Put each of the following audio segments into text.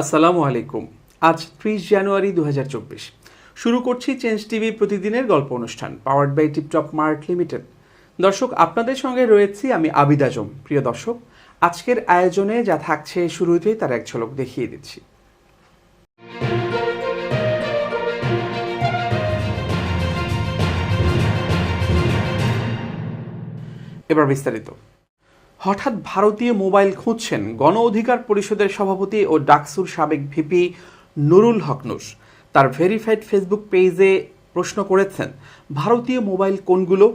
আসসালামু আলাইকুম। আজ ত্রিশ জানুয়ারি দু হাজার চব্বিশ। শুরু করছি চেঞ্জ টিভি প্রতিদিনের গল্প অনুষ্ঠান powered by TipTop Mart Limited দর্শক, আপনাদের সঙ্গে রয়েছি আমি আবিদ আজম। প্রিয় দর্শক, আজকের আয়োজনে যা থাকছে শুরুতেই তার এক ঝলক দেখিয়ে দিচ্ছি। এবার বিস্তারিত। হঠাৎ ভারতীয় মোবাইল খুঁজছেন গণ অধিকার পরিষদের সভাপতি ও ডাকসুর সাবেক ভিপি নুরুল হক নুর তার ভেরিফাইড ফেসবুক পেজে প্রশ্ন করেছেন, ভারতীয় মোবাইল কোনগুলো?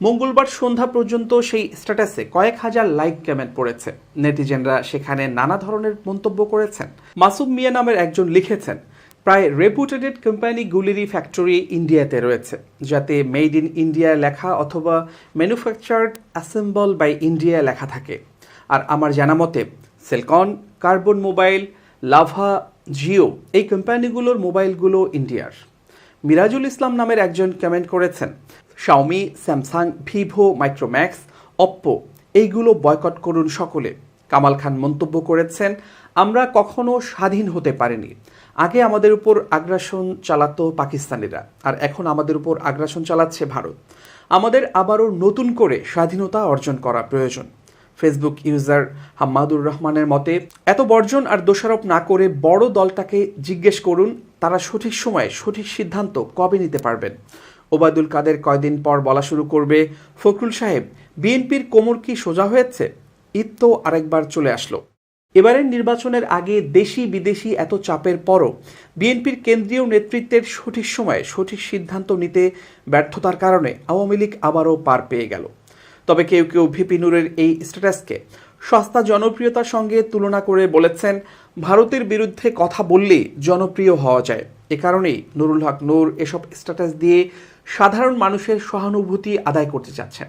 মঙ্গলবার সন্ধ্যা পর্যন্ত সেই স্ট্যাটাসে কয়েক হাজার লাইক কমেন্ট পড়েছে। নেটিজেনরা সেখানে নানা ধরনের মন্তব্য করেছেন। মাসুম মিয়া নামের একজন লিখেছেন প্রায় রেপুটেডেড কোম্পানিগুলিরই ফ্যাক্টরি ইন্ডিয়াতে রয়েছে, যাতে মেড ইন ইন্ডিয়া লেখা অথবা ম্যানুফ্যাকচার্ড অ্যাসেম্বল বাই ইন্ডিয়া লেখা থাকে। আর আমার জানা মতে সেলকন কার্বন মোবাইল লাভা জিও এই কোম্পানিগুলোর মোবাইলগুলো ইন্ডিয়ার। মিরাজুল ইসলাম নামের একজন কমেন্ট করেছেন Xiaomi Samsung Vivo Micromax Oppo এইগুলো বয়কট করুন সকলে। কামাল খান মন্তব্য করেছেন, আমরা কখনো স্বাধীন হতে পারিনি। আগে আমাদের উপর আগ্রাসন চালাতো পাকিস্তানিরা, আর এখন আমাদের উপর আগ্রাসন চালাচ্ছে ভারত। আমাদের আবারও নতুন করে স্বাধীনতা অর্জন করা প্রয়োজন। ফেসবুক ইউজার হাম্মাদুর রহমানের মতে, এত বর্জন আর দোষারোপ না করে বড় দলটাকে জিজ্ঞেস করুন, তারা সঠিক সময়ে সঠিক সিদ্ধান্ত কবে নিতে পারবেন। ওবায়দুল কাদের কয়দিন পর বলা শুরু করবে, ফখরুল সাহেব, বিএনপির কোমর কি সোজা হয়েছে? ঈদ তো আরেকবার চলে আসলো। এবারের নির্বাচনের আগে দেশি বিদেশি এত চাপের পরও বিএনপির কেন্দ্রীয় নেতৃত্বের সঠিক সময়ে সঠিক সিদ্ধান্ত নিতে ব্যর্থতার কারণে আওয়ামী লীগ আবারও পার পেয়ে গেল। তবে কেউ কেউ ভিপি নুরের এই স্ট্যাটাসকে সস্তা জনপ্রিয়তার সঙ্গে তুলনা করে বলেছেন, ভারতের বিরুদ্ধে কথা বললেই জনপ্রিয় হওয়া যায়। এ কারণেই নুরুল হক নূর এসব স্ট্যাটাস দিয়ে সাধারণ মানুষের সহানুভূতি আদায় করতে চাচ্ছেন।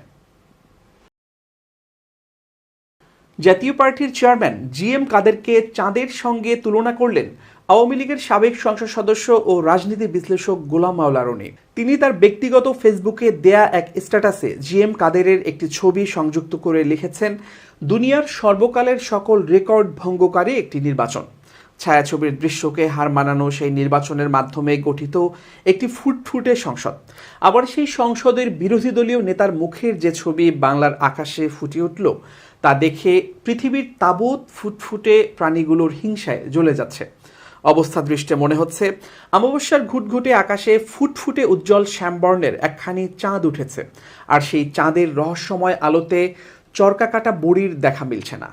জাতীয় পার্টির চেয়ারম্যান জি এম কাদেরকে চাঁদের সঙ্গে তুলনা করলেন আওয়ামী লীগের সাবেক সংসদ সদস্য ও রাজনীতি বিশ্লেষক গোলাম মাওলা রনি। তিনি তার ব্যক্তিগত ফেসবুকে দেয়া এক স্ট্যাটাসে জি এম কাদেরের একটি ছবি সংযুক্ত করে লিখেছেন, দুনিয়ার সর্বকালের সকল রেকর্ড ভঙ্গকারী একটি নির্বাচন। ছায়াছবির দৃশ্যকে হার মানানো সেই নির্বাচনের মাধ্যমে গঠিত একটি ফুটফুটে সংসদ। আবার সেই সংসদের বিরোধী দলীয় নেতার মুখের যে ছবি বাংলার আকাশে ফুটে উঠল তা দেখে পৃথিবীর তাবৎ ফুটফুটে প্রাণীগুলোর হিংসায় জ্বলে যাচ্ছে। অবস্থা দৃষ্টে মনে হচ্ছে, অমাবস্যার ঘুটঘুটে আকাশে ফুটফুটে উজ্জ্বল শ্যামবর্ণের একখানি চাঁদ উঠেছে, আর সেই চাঁদের রহস্যময় আলোতে চরকা কাটা বড়ির দেখা মিলছে না।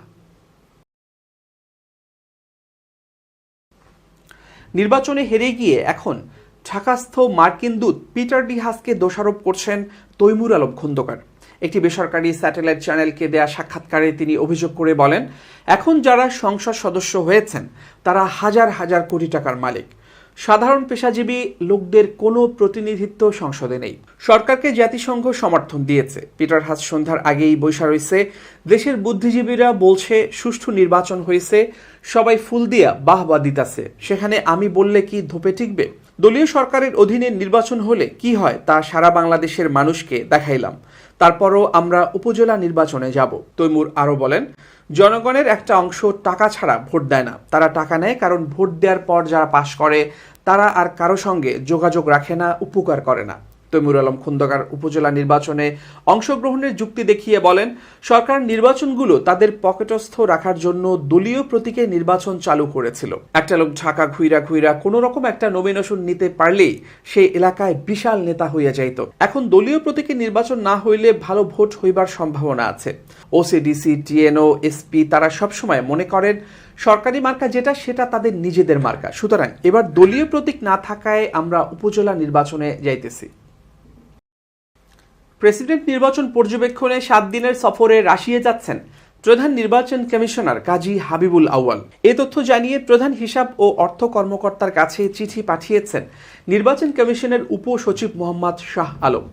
নির্বাচনে হেরে গিয়ে এখন ঢাকাস্থ মার্কিন দূত পিটার ডি হাসকে দোষারোপ করছেন তৈমুর আলম খন্দকার। একটি বেসরকারি স্যাটেলাইট চ্যানেলকে দেয়া সাক্ষাৎকারে তিনি অভিযোগ করে বলেন, এখন যারা সংসদ সদস্য হয়েছেন, তারা হাজার হাজার কোটি টাকার মালিক। সাধারণ পেশাজীবী লোকদের কোনো প্রতিনিধিত্ব সংসদে নেই। সরকারকে জাতিসংঘ সমর্থন দিয়েছে। পিটার হাস সন্ধ্যার আগেই বৈশা রয়েছে দেশের বুদ্ধিজীবীরা বলছে, সুষ্ঠু নির্বাচন হয়েছে, সবাই ফুল দিয়া বাহবা দিতাছে। সেখানে আমি বললে কি ধোপে টিকবে? দলীয় সরকারের অধীনে নির্বাচন হলে কি হয় তা সারা বাংলাদেশের মানুষকে দেখাইলাম। তারপরও আমরা উপজেলা নির্বাচনে যাব। তৈমুর আরও বলেন, জনগণের একটা অংশ টাকা ছাড়া ভোট দেয় না। তারা টাকা নেয় কারণ ভোট দেওয়ার পর যারা পাশ করে, তারা আর কারও সঙ্গে যোগাযোগ রাখে না, উপকার করে না। তৈমুর আলম খন্দকার উপজেলা নির্বাচনে অংশগ্রহণের যুক্তি দেখিয়ে বলেন, সরকার নির্বাচনগুলো তাদের পকেটস্থ রাখার জন্য দলীয় প্রতীকে নির্বাচন চালু করেছিল। একটা লোক ঢাকা ঘুইরা ঘুইরা কোনো রকম একটা নমিনেশন নিতে পারলেই সেই এলাকায় বিশাল নেতা হইয়া যাইত। এখন দলীয় প্রতীকে নির্বাচন না হইলে ভালো ভোট হইবার সম্ভাবনা আছে। ওসিডিসি টিএনও এসপি তারা সবসময় মনে করেন, সরকারি মার্কা যেটা, সেটা তাদের নিজেদের মার্কা। সুতরাং এবার দলীয় প্রতীক না থাকায় আমরা উপজেলা নির্বাচনে যাইতেছি। প্রেসিডেন্ট নির্বাচন পর্যবেক্ষণে সাত দিনের সফরে রাশিয়া যাচ্ছেন প্রধান নির্বাচন কমিশনার কাজী হাবিবুল আউয়াল। এ তথ্য জানিয়ে প্রধান হিসাব ও অর্থ কর্মকর্তার কাছে চিঠি পাঠিয়েছেন নির্বাচন কমিশনের উপসচিব মোহাম্মদ শাহ আলম।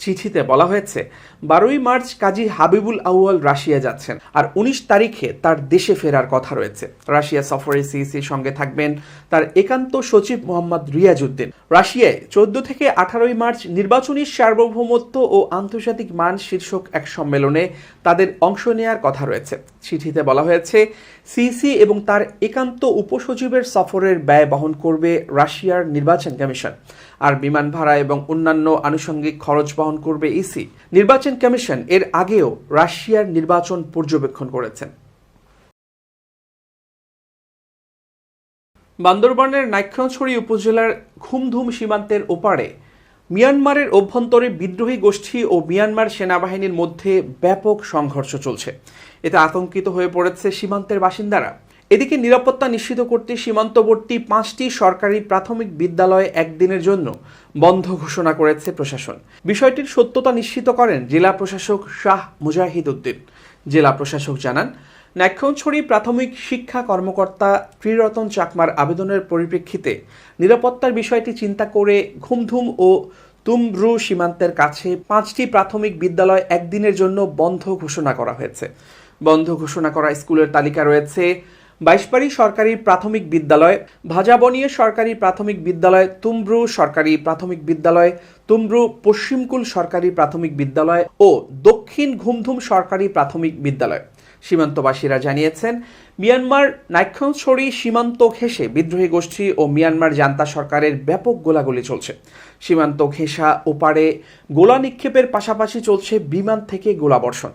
চিঠিতে বলা হয়েছে বারোই মার্চ কাজী হাবিবুল আউয়াল রাশিয়া যাচ্ছেন আর উনিশ তারিখে তার দেশে ফেরার কথা রয়েছে। রাশিয়া সফরে সিইসির সঙ্গে থাকবেন তার একান্ত সচিব মোহাম্মদ রিয়াজউদ্দিন। রাশিয়ায় চোদ্দ থেকে আঠারোই মার্চ নির্বাচনী সার্বভৌমত্ব ও আন্তর্জাতিক মান শীর্ষক এক সম্মেলনে তাদের অংশ নেয়ার কথা রয়েছে। চিঠিতে বলা হয়েছে সিসি এবং তার একান্ত উপসচিবের সফরের ব্যয় বহন করবে রাশিয়ার নির্বাচন কমিশন। আর বিমান ভাড়া এবং অন্যান্য আনুষঙ্গিক খরচ বহন করবে ইসি নির্বাচন কমিশন এর আগেও রাশিয়ার নির্বাচন পর্যবেক্ষণ করেছেন। বান্দরবানের নাইক্ষ্যংছড়ি উপজেলার ঘুমধুম সীমান্তের ওপারে মিয়ানমারের অভ্যন্তরে বিদ্রোহী গোষ্ঠী ও মিয়ানমার সেনাবাহিনীর মধ্যে ব্যাপক সংঘর্ষ চলছে। এতে আতঙ্কিত হয়ে পড়েছে সীমান্তের বাসিন্দারা। এদিকে নিরাপত্তা নিশ্চিত করতে সীমান্তবর্তী পাঁচটি সরকারি প্রাথমিক বিদ্যালয় একদিনের জন্য বন্ধ ঘোষণা করেছে প্রশাসন। বিষয়টির সত্যতা নিশ্চিত করেন জেলা প্রশাসক শাহ মুজাহিদ উদ্দিন। জেলা প্রশাসক জানান নাক্ষণছড়ি প্রাথমিক শিক্ষা কর্মকর্তা ত্রিরতন চাকমার আবেদনের পরিপ্রেক্ষিতে নিরাপত্তার বিষয়টি চিন্তা করে ঘুমধুম ও তুমব্রু সীমান্তের কাছে পাঁচটি প্রাথমিক বিদ্যালয় একদিনের জন্য বন্ধ ঘোষণা করা হয়েছে। বন্ধ ঘোষণা করা স্কুলের তালিকা রয়েছে বাইশবাড়ি সরকারি প্রাথমিক বিদ্যালয়, ভাজাবনিয়া সরকারি প্রাথমিক বিদ্যালয় তুমব্রু সরকারি প্রাথমিক বিদ্যালয় তুমব্রু পশ্চিমকুল সরকারি প্রাথমিক বিদ্যালয় ও দক্ষিণ ঘুমধুম সরকারি প্রাথমিক বিদ্যালয়। সীমান্তবাসীরা জানিয়েছেন, মিয়ানমার নাইক্ষংছড়ি সীমান্ত ঘেঁষে বিদ্রোহী গোষ্ঠী ও মিয়ানমার জান্তা সরকারের ব্যাপক গোলাগুলি চলছে। সীমান্ত ঘেঁষা ওপারে গোলা নিক্ষেপের পাশাপাশি চলছে বিমান থেকে গোলাবর্ষণ।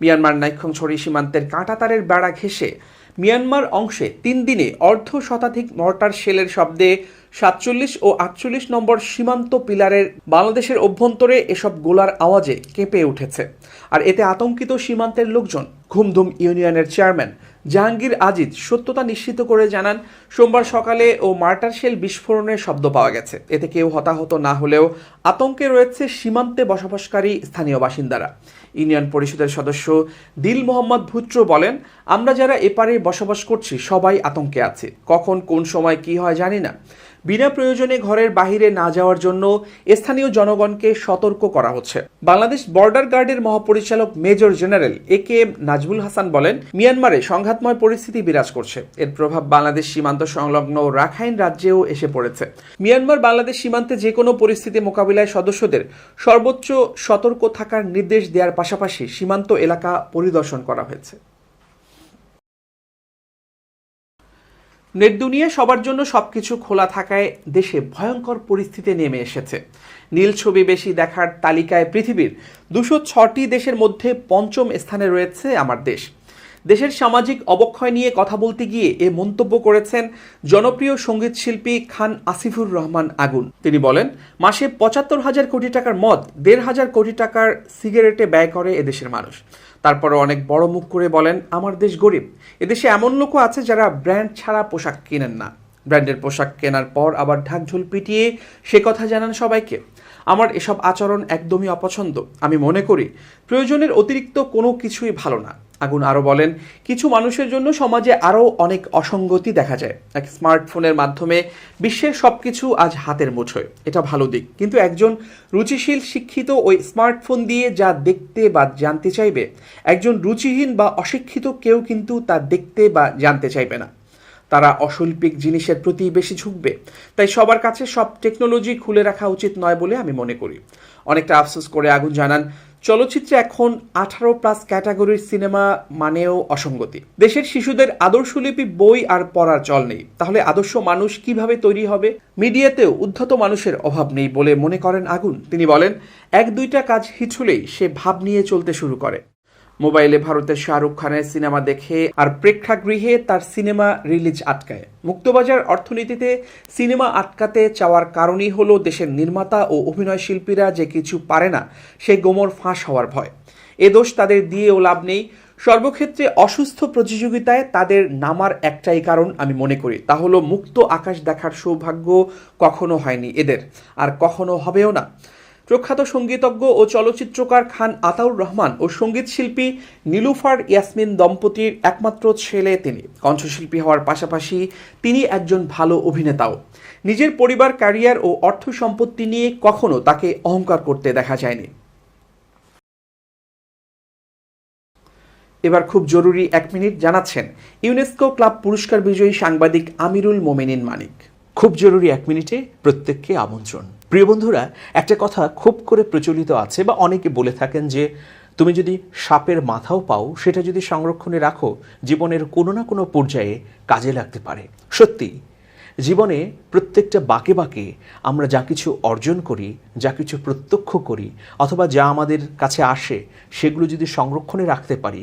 মিয়ানমার নাইক্ষংছড়ি সীমান্তের কাঁটাতারের বেড়া ঘেঁষে মিয়ানমার অংশে তিন দিনে অর্ধ শতাধিক মর্টার শেলের শব্দে সাতচল্লিশ ও আটচল্লিশ নম্বর সীমান্ত পিলারের বাংলাদেশের অভ্যন্তরে এসব গোলার আওয়াজে কেঁপে উঠেছে। আর এতে আতঙ্কিত সীমান্তের লোকজন ঘুমধুম ইউনিয়নের চেয়ারম্যান জাহাঙ্গীর আজিজ সত্যতা নিশ্চিত করে জানান, সোমবার সকালে ও মার্টার শেল বিস্ফোরণের শব্দ পাওয়া গেছে। এতে কেউ হতাহত না হলেও আতঙ্কে রয়েছে সীমান্তে বসবাসকারী স্থানীয় বাসিন্দারা। ইউনিয়ন পরিষদের সদস্য দিল মোহাম্মদ ভুত্র বলেন, আমরা যারা এপারে বসবাস করছি সবাই আতঙ্কে আছে। কখন, কোন সময়, কি হয় জানি না। বিনা প্রয়োজনে ঘরের বাহিরে না যাওয়ার জন্য স্থানীয় জনগণকে সতর্ক করা হচ্ছে। বাংলাদেশ বর্ডার গার্ডের মহাপরিচালক major general A K M Nazmul Hasan বলেন, মিয়ানমারে সংঘাতময় পরিস্থিতি বিরাজ করছে। এর প্রভাব বাংলাদেশ সীমান্ত সংলগ্ন রাখাইন রাজ্যেও এসে পড়েছে। মিয়ানমার বাংলাদেশ সীমান্তে যে কোনো পরিস্থিতি মোকাবিলায় সদস্যদের সর্বোচ্চ সতর্ক থাকার নির্দেশ দেওয়ার পাশাপাশি সীমান্ত এলাকা পরিদর্শন করা হয়েছে। নেট দুনিয়া সবার জন্য সব কিছু খোলা থাকায় দেশে ভয়ঙ্কর পরিস্থিতি নেমে এসেছে। নীল ছবি বেশি দেখার তালিকায় পৃথিবীর দুশো ছটি দেশের মধ্যে পঞ্চম স্থানে রয়েছে আমার দেশ। দেশের সামাজিক অবক্ষয় নিয়ে কথা বলতে গিয়ে এ মন্তব্য করেছেন জনপ্রিয় সংগীত শিল্পী খান আসিফুর রহমান আগুন। তিনি বলেন, মাসে পঁচাত্তর হাজার কোটি টাকার মদ, দেড় হাজার কোটি টাকার সিগারেটে ব্যয় করে এদেশের মানুষ। তারপরে অনেক বড় মুখ করে বলেন, আমার দেশ গরিব। এদেশে এমন লোকও আছে যারা ব্র্যান্ড ছাড়া পোশাক কেনেন না। ব্র্যান্ডের পোশাক কেনার পর আবার ঢাকঝুল পিটিয়ে সে কথা জানান সবাইকে। আমার এসব আচরণ একদমই অপছন্দ। আমি মনে করি, প্রয়োজনের অতিরিক্ত কোনো কিছুই ভালো না। আগুন আরও বলেন, কিছু মানুষের জন্য সমাজে আরও অনেক অসঙ্গতি দেখা যায়। এক স্মার্টফোনের মাধ্যমে বিশ্বের সব কিছু আজ হাতের মুঠোয়। এটা ভালো দিক। কিন্তু একজন রুচিশীল, শিক্ষিত ওই স্মার্টফোন দিয়ে যা দেখতে বা জানতে চাইবে, একজন রুচিহীন বা অশিক্ষিত কেউ কিন্তু তা দেখতে বা জানতে চাইবে না। তারা অশৈল্পিক জিনিসের প্রতি বেশি ঝুঁকবে। তাই সবার কাছে সব টেকনোলজি খুলে রাখা উচিত নয় বলে আমি মনে করি। অনেকটা আফসোস করে আগুন জানান চলচ্চিত্রে এখন আঠারো প্লাস ক্যাটাগরির সিনেমা মানেও অসঙ্গতি। দেশের শিশুদের আদর্শলিপি বই আর পড়ার চল নেই। তাহলে আদর্শ মানুষ কীভাবে তৈরি হবে? মিডিয়াতেও উদ্ধত মানুষের অভাব নেই বলে মনে করেন আগুন। তিনি বলেন, এক দুইটা কাজ হিছুলেই সে ভাব নিয়ে চলতে শুরু করে। মোবাইলে ভারতের শাহরুখ খানের সিনেমা দেখে আর প্রেক্ষাগৃহে তার সিনেমা রিলিজ আটকায়। মুক্তবাজার অর্থনীতিতে সিনেমা আটকাতে চাওয়ার কারণই হলো দেশের নির্মাতা ও অভিনয় শিল্পীরা যে কিছু পারে না সেই গোমর ফাঁস হওয়ার ভয়। এ দোষ তাদের দিয়েও লাভ নেই। সর্বক্ষেত্রে অসুস্থ প্রতিযোগিতায় তাদের নামার একটাই কারণ আমি মনে করি, তা হলো মুক্ত আকাশ দেখার সৌভাগ্য কখনো হয়নি এদের। আর কখনো হবেও না। প্রখ্যাত সঙ্গীতজ্ঞ ও চলচ্চিত্রকার খান আতাউর রহমান ও সংগীত শিল্পী নীলুফার ইয়াসমিন দম্পতির একমাত্র ছেলে তিনি। কণ্ঠশিল্পী হওয়ার পাশাপাশি তিনি একজন ভালো অভিনেতাও। নিজের পরিবার, ক্যারিয়ার ও অর্থ সম্পত্তি নিয়ে কখনো তাকে অহংকার করতে দেখা যায়নি। এবার খুব জরুরি এক মিনিট জানাচ্ছেন ইউনেস্কো ক্লাব পুরস্কার বিজয়ী সাংবাদিক আমিরুল মোমেনিন মানিক। খুব জরুরি এক মিনিটে প্রত্যেককে আমন্ত্রণ। প্রিয় বন্ধুরা, একটা কথা খুব করে প্রচলিত আছে বা অনেকে বলে থাকেন যে, তুমি যদি সাপের মাথাও পাও, সেটা যদি সংরক্ষণে রাখো, জীবনের কোনো না কোনো পর্যায়ে কাজে লাগতে পারে। সত্যি, জীবনে প্রত্যেকটা বাঁকে বাঁকে আমরা যা কিছু অর্জন করি, যা কিছু প্রত্যক্ষ করি, অথবা যা আমাদের কাছে আসে, সেগুলো যদি সংরক্ষণে রাখতে পারি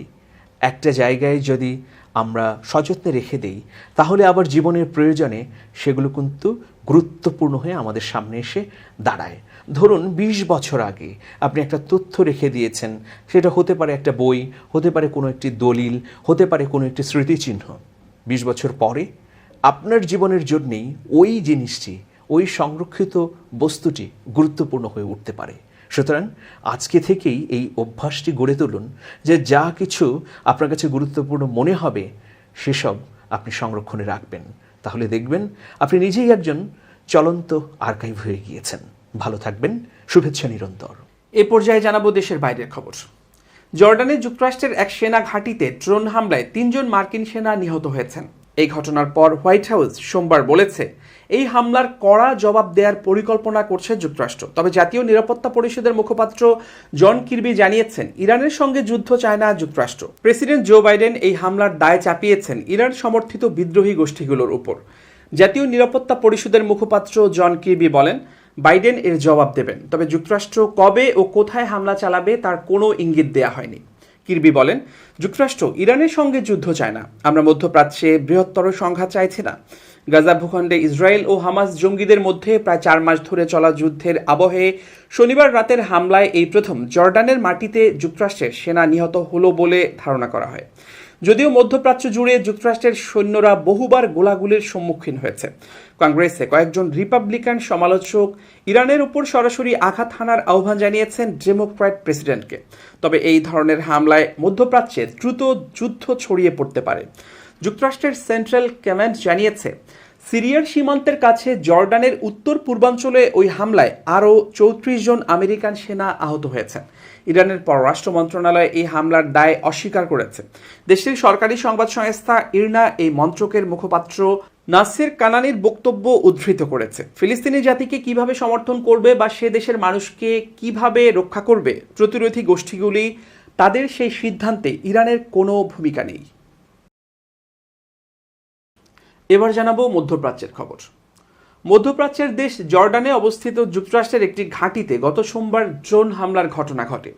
একটা জায়গায় যদি আমরা সযত্নে রেখে দেই, তাহলে আবার জীবনের প্রয়োজনে সেগুলো কিন্তু গুরুত্বপূর্ণ হয়ে আমাদের সামনে এসে দাঁড়ায়। ধরুন ২০ বছর আগে আপনি একটা তথ্য রেখে দিয়েছেন, সেটা হতে পারে একটা বই, হতে পারে কোনো একটি দলিল, হতে পারে কোনো একটি স্মৃতিচিহ্ন। ২০ বছর পরে আপনার জীবনের জন্যেই ওই জিনিসটি, ওই সংরক্ষিত বস্তুটি গুরুত্বপূর্ণ হয়ে উঠতে পারে। সুতরাং আজকে থেকেই এই অভ্যাসটি গড়ে তুলুন যে যা কিছু আপনার কাছে গুরুত্বপূর্ণ মনে হবে, সেসব আপনি সংরক্ষণে রাখবেন। তাহলে দেখবেন আপনি নিজেই একজন চলন্ত আর্কাইভ হয়ে গিয়েছেন। ভালো থাকবেন, শুভেচ্ছা নিরন্তর। এ পর্যায়ে জানাব দেশের বাইরের খবর। জর্ডানে যুক্তরাষ্ট্রের এক সেনা ঘাঁটিতে ড্রোন হামলায় তিনজন মার্কিন সেনা নিহত হয়েছেন। এই ঘটনার পর হোয়াইট হাউস সোমবার বলেছে, এই হামলার কড়া জবাব দেওয়ার পরিকল্পনা করছে যুক্তরাষ্ট্র। তবে জাতীয় নিরাপত্তা পরিষদের মুখপাত্র জন কির্বি জানিয়েছেন, ইরানের সঙ্গে যুদ্ধ চায় না যুক্তরাষ্ট্র। প্রেসিডেন্ট জো বাইডেন এই হামলার দায় চাপিয়েছেন ইরান সমর্থিত বিদ্রোহী গোষ্ঠীগুলোর উপর। জাতীয় নিরাপত্তা পরিষদের মুখপাত্র জন কির্বি বলেন, বাইডেন এর জবাব দেবেন, তবে যুক্তরাষ্ট্র কবে ও কোথায় হামলা চালাবে তার কোনো ইঙ্গিত দেয়া হয়নি। কির্বি বলেন, যুক্তরাষ্ট্র ইরানের সঙ্গে যুদ্ধ চায় না। আমরা মধ্যপ্রাচ্যে বৃহত্তর সংঘাত চাইছি না। গাজা ভূখণ্ডে ইসরায়েল ও হামাস জঙ্গিদের মধ্যে প্রায় চার মাস ধরে চলা যুদ্ধের আবহে শনিবার রাতের হামলায় এই প্রথম জর্ডানের মাটিতে যুক্তরাষ্ট্রের সেনা নিহত হলো বলে ধারণা করা হয়। যদিও মধ্যপ্রাচ্য জুড়ে যুক্তরাষ্ট্রের সৈন্যরা বহুবার গোলাগুলির সম্মুখীন হয়েছে। কংগ্রেসে কয়েকজন রিপাবলিকান সমালোচক ইরানের উপর সরাসরি আঘাত হানার আহ্বান জানিয়েছেন ডেমোক্র্যাট প্রেসিডেন্টকে। তবে এই ধরনের হামলায় মধ্যপ্রাচ্যে দ্রুত যুদ্ধ ছড়িয়ে পড়তে পারে। যুক্তরাষ্ট্রের সেন্ট্রাল কমান্ড জানিয়েছে, সিরিয়ার সীমান্তের কাছে জর্ডানের উত্তর পূর্বাঞ্চলে ওই হামলায় আরও চৌত্রিশ জন আমেরিকান সেনা আহত হয়েছেন। ইরানের পররাষ্ট্র মন্ত্রণালয় এই হামলার দায় অস্বীকার করেছে। দেশটির সরকারি সংবাদ সংস্থা ইরনা এই মন্ত্রকের মুখপাত্র নাসির কানানির বক্তব্য উদ্ধৃত করেছে। ফিলিস্তিনি জাতিকে কীভাবে সমর্থন করবে বা সে দেশের মানুষকে কীভাবে রক্ষা করবে প্রতিরোধী গোষ্ঠীগুলি, তাদের সেই সিদ্ধান্তে ইরানের কোনো ভূমিকা নেই। এবার জানাব মধ্যপ্রাচ্যের খবর। মধ্যপ্রাচ্যের দেশ জর্ডানে অবস্থিত যুক্তরাষ্ট্রের একটি ঘাঁটিতে গত সোমবার ড্রোন হামলার ঘটনা ঘটে।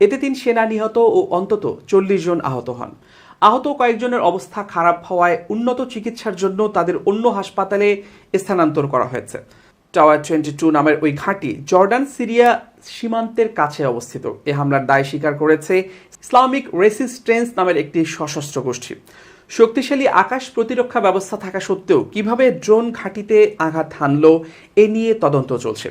এতে তিন সেনা নিহত ও অন্তত চল্লিশ জন আহত হন। আহত কয়েকজনের অবস্থা খারাপ হওয়ায় উন্নত চিকিৎসার জন্য তাদের অন্য হাসপাতালে স্থানান্তর করা হয়েছে। টাওয়ার টোয়েন্টি টু নামের ওই ঘাঁটি জর্ডান, সিরিয়া সীমান্তের কাছে অবস্থিত। এ হামলার দায় স্বীকার করেছে ইসলামিক রেসিস্টেন্স নামের একটি সশস্ত্র গোষ্ঠী। শক্তিশালী আকাশ প্রতিরক্ষা ব্যবস্থা থাকা সত্ত্বেও কীভাবে ড্রোন ঘাঁটিতে আঘাত হানল, এ নিয়ে তদন্ত চলছে।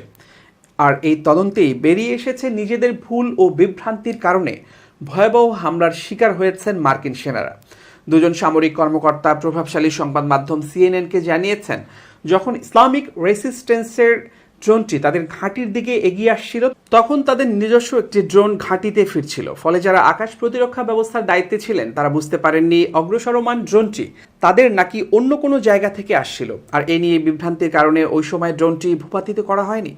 আর এই তদন্তেই বেরিয়ে এসেছে নিজেদের ভুল ও বিভ্রান্তির কারণে ভয়াবহ হামলার শিকার হয়েছেন মার্কিন সেনারা। দুজন সামরিক কর্মকর্তা প্রভাবশালী সংবাদ মাধ্যম সিএনএনকে জানিয়েছেন, যখন ইসলামিক রেসিস্টেন্সের ড্রোনটি তাদের ঘাঁটির দিকে এগিয়ে আসছিল, তখন তাদের নিজস্ব একটি ড্রোন ঘাঁটিতে ফিরছিল। ফলে যারা আকাশ প্রতিরক্ষা ব্যবস্থার দায়িত্বে ছিলেন, তারা বুঝতে পারেননি অগ্রসরমান ড্রোনটি তাদের নাকি অন্য কোনো জায়গা থেকে আসছিল। আর এ নিয়ে বিভ্রান্তির কারণে ওই সময় ড্রোনটি ভূপাতিত করা হয়নি।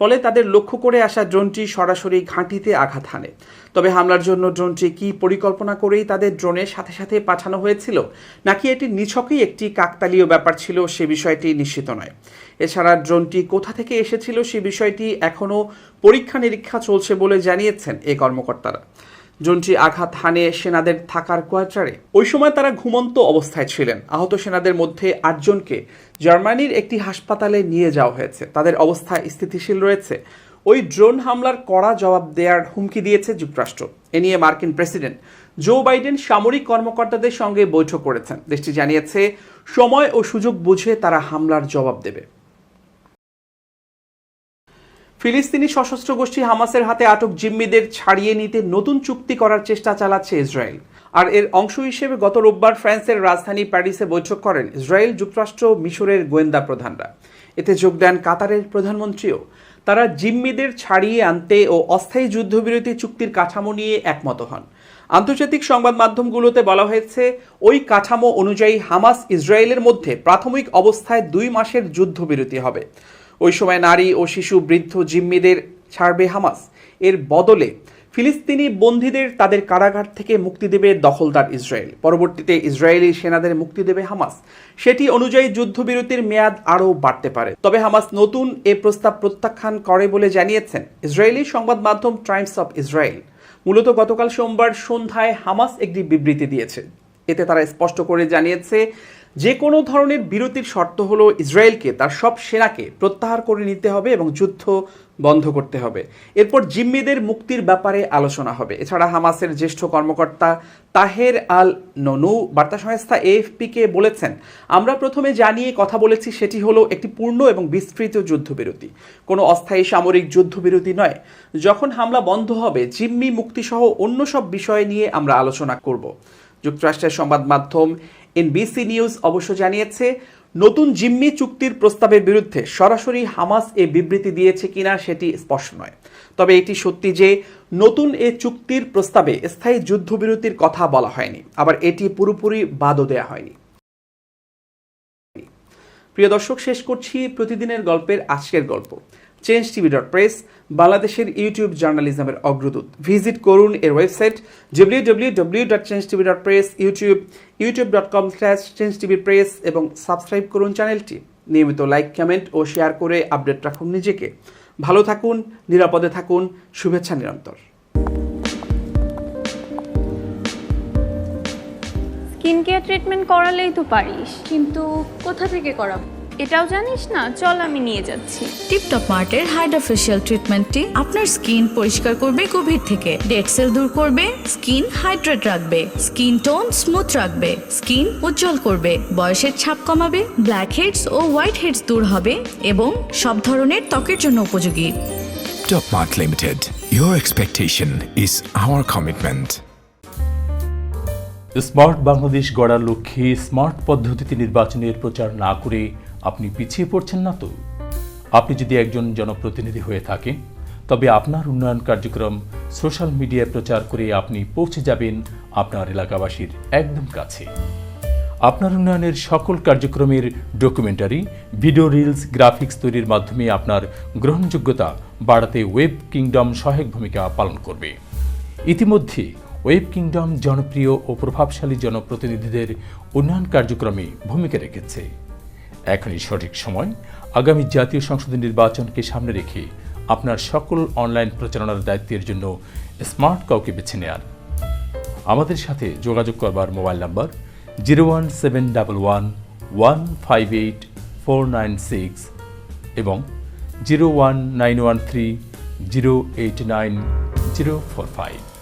ফলে তাদের লক্ষ্য করে আসা ড্রোনটি সরাসরি ঘাঁটিতে আঘাত হানে। তবে হামলার জন্য ড্রোনটি কি পরিকল্পনা করেই তাদের ড্রোনের সাথে সাথে পাঠানো হয়েছিল, নাকি এটি নিছকই একটি কাকতালীয় ব্যাপার ছিল, সে বিষয়টি নিশ্চিত নয়। এছাড়া ড্রোনটি কোথা থেকে এসেছিল সে বিষয়টি এখনও পরীক্ষা নিরীক্ষা চলছে বলে জানিয়েছেন এই কর্মকর্তারা। ড্রোনটি আঘাত হানে সেনাদের থাকার কোয়ার্টারে। ওই সময় তারা ঘুমন্ত অবস্থায় ছিলেন। আহত সেনাদের মধ্যে আটজনকে জার্মানির একটি হাসপাতালে নিয়ে যাওয়া হয়েছে। তাদের অবস্থা স্থিতিশীল রয়েছে। ওই ড্রোন হামলার কড়া জবাব দেওয়ার হুমকি দিয়েছে যুক্তরাষ্ট্র। এ নিয়ে মার্কিন প্রেসিডেন্ট জো বাইডেন সামরিক কর্মকর্তাদের সঙ্গে বৈঠক করেছেন। দেশটি জানিয়েছে, সময় ও সুযোগ বুঝে তারা হামলার জবাব দেবে। ফিলিস্তিনি সশস্ত্র গোষ্ঠী হামাসের হাতে আটক জিম্মিদের ছাড়িয়ে নিতে নতুন চুক্তি করার চেষ্টা চালাচ্ছে ইসরায়েল। আর এর অংশ হিসেবে গত রোববার ফ্রান্সের রাজধানী প্যারিসে বৈঠক করেন ইসরায়েল যুক্তরাষ্ট্র মিশরের গোয়েন্দা প্রধানরা। এতে যোগ দেন কাতারের প্রধানমন্ত্রীও। তারা জিম্মিদের ছাড়িয়ে আনতে ও অস্থায়ী যুদ্ধবিরতি চুক্তির কাঠামো নিয়ে একমত হন। আন্তর্জাতিক সংবাদ মাধ্যমগুলোতে বলা হয়েছে, ওই কাঠামো অনুযায়ী হামাস ইসরায়েলের মধ্যে প্রাথমিক অবস্থায় দুই মাসের যুদ্ধবিরতি হবে। ওই সময় নারী ও শিশু, বৃদ্ধ, জিম্মিদের ছাড়বে হামাস। এর বদলে ফিলিস্তিনি বন্দীদের তাদের কারাগার থেকে মুক্তি দেবে দখলদার ইসরায়েল। পরবর্তীতে ইসরায়েলি সেনাদের মুক্তি দেবে হামাস। সেটি অনুযায়ী যুদ্ধবিরতির মেয়াদ আরও বাড়তে পারে। তবে হামাস নতুন এ প্রস্তাব প্রত্যাখ্যান করে বলে জানিয়েছেন ইসরায়েলি সংবাদ মাধ্যম টাইমস অফ ইসরায়েল। মূলত গতকাল সোমবার সন্ধ্যায় হামাস একটি বিবৃতি দিয়েছে। এতে তারা স্পষ্ট করে জানিয়েছে যে কোনো ধরনের বিরতির শর্ত হলো ইসরায়েলকে, তার সব সেনাকে প্রত্যাহার করে নিতে হবে এবং যুদ্ধ বন্ধ করতে হবে। এরপর জিম্মিদের মুক্তির ব্যাপারে আলোচনা হবে। এছাড়া হামাসের জ্যেষ্ঠ কর্মকর্তা তাহের আল ননু বার্তা সংস্থা এএফপিকে বলেছেন, আমরা প্রথমে জানিয়ে কথা বলেছি সেটি হলো একটি পূর্ণ এবং বিস্তৃত যুদ্ধবিরতি। কোনো অস্থায়ী সামরিক যুদ্ধবিরতি নয়। যখন হামলা বন্ধ হবে, জিম্মি মুক্তিসহ অন্য সব বিষয় নিয়ে আমরা আলোচনা করব। যুক্তরাষ্ট্রের সংবাদ মাধ্যম এনবিসি নিউজ অবশ্য জানিয়েছে, নতুন জিম্মি চুক্তির প্রস্তাবের বিরুদ্ধে সরাসরি হামাস এ বিবৃতি দিয়েছে কিনা সেটি স্পষ্ট নয়। তবে এটি সত্যি যে, নতুন এ চুক্তির প্রস্তাবে স্থায়ী যুদ্ধবিরতির কথা বলা হয়নি। আবার এটি পুরোপুরি বাদও দেওয়া হয়নি। প্রিয় দর্শক, শেষ করছি প্রতিদিনের গল্পের আজকের গল্প। চেঞ্জ টিভি ডট প্রেস বাংলাদেশের ইউটিউব জার্নালিজমের অগ্রদূত। ভিজিট করুন এর website W W W dot change TV dot press YouTube YouTube dot com slash change TV press এবং সাবস্ক্রাইব করুন চ্যানেলটি। নিয়মিত লাইক, কমেন্ট ও শেয়ার করে আপডেট রাখুন নিজেকে। ভালো থাকুন, নিরাপদে থাকুন, শুভেচ্ছা নিরন্তর। স্কিন কেয়ার ট্রিটমেন্ট করালেই তো পারিস, কিন্তু কোথা থেকে করাবো? এটাও জানিস না? চল আমি নিয়ে যাচ্ছি। টিপটপ মার্টের হাইড্রা ফেশিয়াল ট্রিটমেন্টটি আপনার স্কিন পরিষ্কার করবে গভীর থেকে। ডেড সেল দূর করবে স্কিন হাইড্রেট রাখবে স্কিন টোন স্মুথ রাখবে স্কিন উজ্জ্বল করবে। বয়সের ছাপ কমাবে ব্ল্যাক হেডস ও হোয়াইট হেডস দূর হবে এবং সব ধরনের ত্বকের জন্য উপযোগী। Top Mart Limited Your expectation is our commitment smart Bangladesh গড়ার লক্ষ্যে স্মার্ট পদ্ধতিতে নির্বাচনের প্রচার না করে আপনি পিছিয়ে পড়ছেন না তো? আপনি যদি একজন জনপ্রতিনিধি হয়ে থাকেন, তবে আপনার উন্নয়ন কার্যক্রম সোশ্যাল মিডিয়ায় প্রচার করে আপনি পৌঁছে যাবেন আপনার এলাকাবাসীর একদম কাছে। আপনার উন্নয়নের সকল কার্যক্রমের ডকুমেন্টারি, ভিডিও রিলস, গ্রাফিক্স তৈরির মাধ্যমে আপনার গ্রহণযোগ্যতা বাড়াতে ওয়েব কিংডম সহায়ক ভূমিকা পালন করবে। ইতিমধ্যে ওয়েব কিংডম জনপ্রিয় ও প্রভাবশালী জনপ্রতিনিধিদের উন্নয়ন কার্যক্রমে ভূমিকা রেখেছে। এখনই সঠিক সময়। আগামী জাতীয় সংসদ নির্বাচনকে সামনে রেখে আপনার সকল অনলাইন প্রচারণার দায়িত্বের জন্য স্মার্ট কাউকে বেছে নেয়ার। আমাদের সাথে যোগাযোগ করবার mobile number zero one seven double one one five eight four nine six এবং zero one nine one three zero eight nine zero four five.